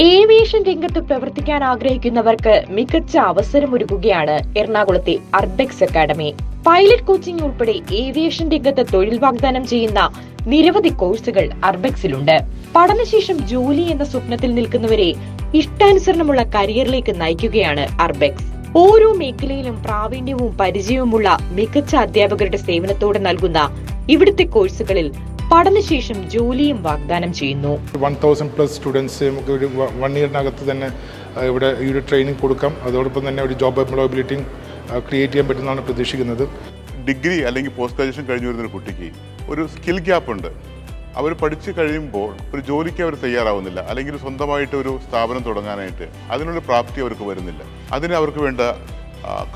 Aviation രംഗത്ത് പ്രവർത്തിക്കാൻ ആഗ്രഹിക്കുന്നവർക്ക് മികച്ച അവസരമൊരുക്കുകയാണ് എറണാകുളത്തെ അർബെക്സ് അക്കാദമി. പൈലറ്റ് കോച്ചിംഗ് ഉൾപ്പെടെ ഏവിയേഷൻ രംഗത്ത് തൊഴിൽ വാഗ്ദാനം ചെയ്യുന്ന നിരവധി കോഴ്സുകൾ അർബെക്സിലുണ്ട്. പഠനശേഷം ജോലി എന്ന സ്വപ്നത്തിൽ നിൽക്കുന്നവരെ ഇഷ്ടാനുസരണമുള്ള കരിയറിലേക്ക് നയിക്കുകയാണ് അർബെക്സ്. ഓരോ മേഖലയിലും പ്രാവീണ്യവും പരിചയവുമുള്ള മികച്ച അധ്യാപകരുടെ സേവനത്തോടെ നൽകുന്ന ഇവിടുത്തെ കോഴ്സുകളിൽ പഠനശേഷം ജോലിയും വാഗ്ദാനം ചെയ്യുന്നു. വൺ തൗസൻഡ് പ്ലസ് സ്റ്റുഡൻസ് നമുക്ക് ഒരു വൺ ഇയറിനകത്ത് തന്നെ ഇവിടെ ഈ ഒരു ട്രെയിനിങ് കൊടുക്കാം. അതോടൊപ്പം തന്നെ ഒരു ജോബ് എംപ്ലോയബിലിറ്റിയും ക്രിയേറ്റ് ചെയ്യാൻ പറ്റുന്നതാണ് പ്രതീക്ഷിക്കുന്നത്. ഡിഗ്രി അല്ലെങ്കിൽ പോസ്റ്റ് ഗ്രാജുവേഷൻ കഴിഞ്ഞു വരുന്ന ഒരു കുട്ടിക്ക് ഒരു സ്കിൽ ഗ്യാപ്പ് ഉണ്ട്. അവർ പഠിച്ചു കഴിയുമ്പോൾ ഒരു ജോലിക്ക് അവർ തയ്യാറാവുന്നില്ല. അല്ലെങ്കിൽ സ്വന്തമായിട്ട് ഒരു സ്ഥാപനം തുടങ്ങാനായിട്ട് അതിനുള്ള പ്രാപ്തി അവർക്ക് വരുന്നില്ല. അതിന് അവർക്ക് വേണ്ട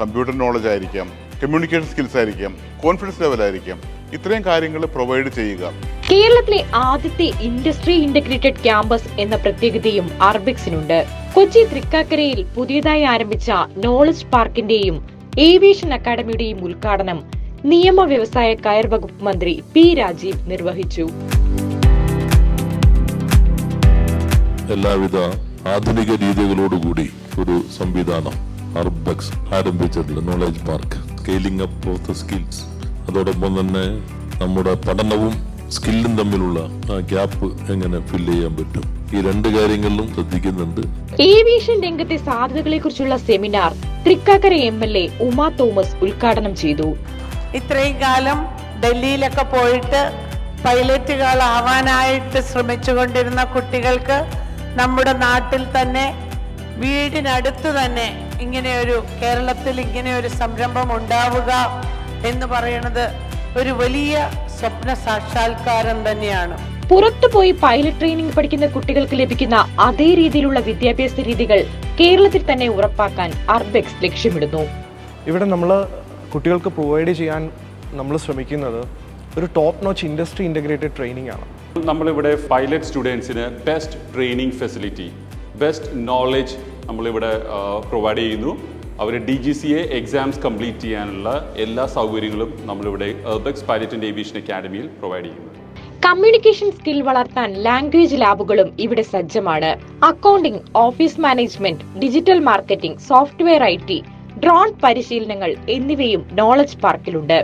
കമ്പ്യൂട്ടർ നോളജ് ആയിരിക്കാം കമ്മ്യൂണിക്കേഷൻ സ്കിൽസ് ആയിരിക്കാം കോൺഫിഡൻസ് ലെവൽ ആയിരിക്കാം. ഇത്രയും കാര്യങ്ങൾ പ്രൊവൈഡ് ചെയ്യുക. കേരളത്തിലെ ആദ്യത്തെ ഇൻഡസ്ട്രി ഇന്റഗ്രേറ്റഡ് ക്യാമ്പസ് എന്ന പ്രത്യേകതയും അർബിക്സിനുണ്ട് കൊച്ചി തൃക്കാക്കരയിൽ പുതിയതായി ആരംഭിച്ച നോളജ് പാർക്കിന്റെയും ഏവിയേഷൻ അക്കാദമിയുടെയും ഉദ്ഘാടനം നിയമ വ്യവസായ കയർ വകുപ്പ് മന്ത്രി പി രാജീവ് നിർവഹിച്ചു. എല്ലാവിധ ആധുനിക രീതികളോടുകൂടി ഒരു സംവിധാനം അർബക്സ് ആരംഭിച്ചിട്ടുണ്ട് knowledge park scaling up of the skills അതോടൊപ്പം തന്നെ നമ്മുടെ പഠനവും സ്കില്ലും തമ്മിലുള്ള ആ ഗ്യാപ്പ് എങ്ങനെ ഫില്ല് ചെയ്യാൻ പറ്റും? ഈ രണ്ട് കാര്യങ്ങളിലും ശ്രദ്ധിക്കുന്നുണ്ട്. ഏവിയേഷൻ രംഗത്തെ സാധ്യതകളെ കുറിച്ചുള്ള seminar Thrikkakara M L A Uma Thomas ഉദ്ഘാടനം ചെയ്തു. ഇത്രയും കാലം ഡൽഹിയിലൊക്കെ പോയിട്ട് പൈലറ്റുകളാവാനായിട്ട് ശ്രമിച്ചുകൊണ്ടിരുന്ന കുട്ടികൾക്ക് നമ്മുടെ നാട്ടിൽ തന്നെ വീടിനടുത്ത് തന്നെ ഇങ്ങനെയൊരു ഒരു കേരളത്തിൽ ഇങ്ങനെയൊരു ഒരു സംരംഭം ഉണ്ടാവുക എന്ന് പറയുന്നത് ഒരു വലിയ സ്വപ്ന സാക്ഷാത്കാരം തന്നെയാണ്. പുറത്തുപോയി പൈലറ്റ് ട്രെയിനിങ് പഠിക്കുന്ന കുട്ടികൾക്ക് ലഭിക്കുന്ന അതേ രീതിയിലുള്ള വിദ്യാഭ്യാസ രീതികൾ കേരളത്തിൽ തന്നെ ഉറപ്പാക്കാൻ അർബെക്സ് ലക്ഷ്യമിടുന്നു. ഇവിടെ നമ്മൾ കുട്ടികൾക്ക് പ്രൊവൈഡ് ചെയ്യാൻ നമ്മൾ ശ്രമിക്കുന്നത് ഒരു top notch industry integrated training ആണ്. നമ്മളിവിടെ പൈലറ്റ് സ്റ്റുഡൻസിന് best training facility best knowledge നമ്മളിവിടെ പ്രൊവൈഡ് ചെയ്യുന്നു. അവർ D G C A exams complete ചെയ്യാനുള്ള എല്ലാ സൗകര്യങ്ങളും നമ്മളിവിടെ എർബക്സ് പൈലറ്റ് ഏവിയേഷൻ അക്കാഡമിയിൽ പ്രൊവൈഡ് ചെയ്യുന്നുണ്ട്. കമ്മ്യൂണിക്കേഷൻ സ്കിൽ വളർത്താൻ ലാംഗ്വേജ് ലാബുകളും ഇവിടെ സജ്ജമാണ്. Accounting office management digital marketing software I drone പരിശീലനങ്ങൾ എന്നിവയും നോളജ് പാർക്കിലുണ്ട്